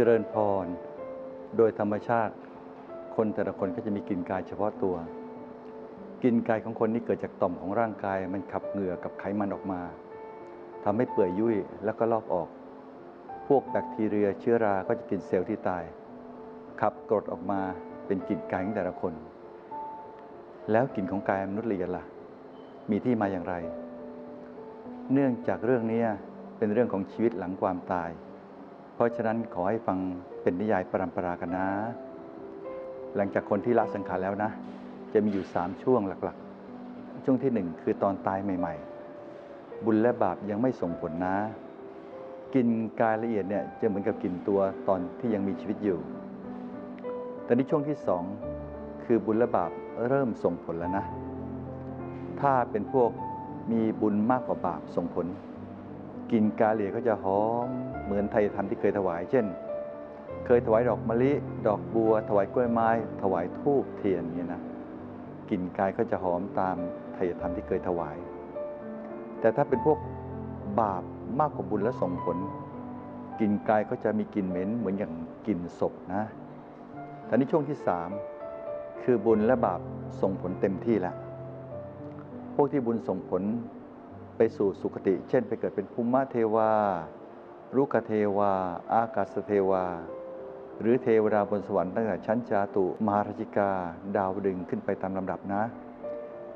เจริญพร โดยธรรมชาติ คนแต่ละคนก็จะมีกลิ่นกายเฉพาะตัวกลิ่นกายของคนนี้เกิดจากต่อมของร่างกาย มันขับเหงื่อกับไขมันออกมาทำให้เปื่อยยุ่ยแล้วก็ลอกออก พวกแบคทีเรียเชื้อราก็จะกินเซลล์ที่ตาย ขับกรดออกมาเป็นกลิ่นกายของแต่ละคน แล้วกลิ่นของกายมนุษย์ละเอียดล่ะมีที่มาอย่างไร เนื่องจากเรื่องนี้เป็นเรื่องของชีวิตหลังความตาย เพราะฉะนั้นขอให้ฟังเป็นนิยายปรำปรากันนะ หลังจากคนที่ละสังขารแล้วนะ จะมีอยู่3ช่วงหลักๆ ช่วงที่1คือตอนตายใหม่ ๆ บุญและบาปยังไม่ส่งผลนะ กินกายละเอียดเนี่ยจะเหมือนกับกินตัวตอนที่ยังมีชีวิตอยู่แต่ในช่วงที่2คือบุญและบาปเริ่มส่งผลแล้วนะ ถ้าเป็นพวกมีบุญมากกว่าบาปส่งผล กินกาเหลียก็จะหอมเหมือนไทยธรรมที่เคยถวาย เช่น เคยถวายดอกมะลิ ดอกบัว ถวายกล้วยไม้ ถวายทูบเทียนเนี่ยนะกลิ่นกายก็จะหอมตามไทยธรรมที่เคยถวาย แต่ถ้าเป็นพวกบาปมากกว่าบุญและส่งผลกลิ่นกายก็จะมีกลิ่นเหม็นเหมือนอย่างกลิ่นศพนะต่ในช่วงที่สามคือบุญและบาปส่งผลเต็มที่แล้ว พวกที่บุญส่งผล ไปสู่สุคติ เช่น ไปเกิดเป็นภูมิเทวารุกเทวา อากาศเทวา หรือเทวดาบนสวรรค์ตั้งแต่ชั้นจาตุ มหาราชิกา ดาวดึงขึ้นไปตามลำดับนะ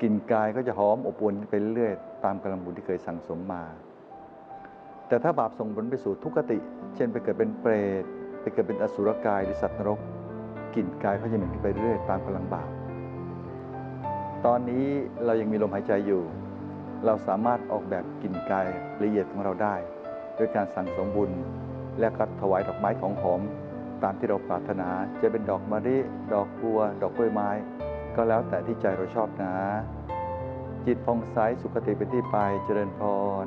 กลิ่นกายก็จะหอมอบอวลไปเรื่อยตามกำลังบุญที่เคยสั่งสมมา แต่ถ้าบาปส่งผลไปสู่ทุกขติ เช่นไปเกิดเป็นเปรตไปเกิดเป็นอสุรกายหรือสัตว์นรกกลิ่นกายก็จะเหม็นไปเรื่อยตามกำลังบาปตอนนี้เรายังมีลมหายใจอยู่ เราสามารถออกแบบกลิ่นกายละเอียดของเราได้ ด้วยการสั่งสมบุญ และก็ถวายดอกไม้ของหอม ตามที่เราปรารถนาจะเป็นดอกมะลิดอกบัว ดอกกล้วยไม้ ก็แล้วแต่ที่ใจเราชอบนะ จิตฟองใสสุขติเป็นที่ไปเจริญพร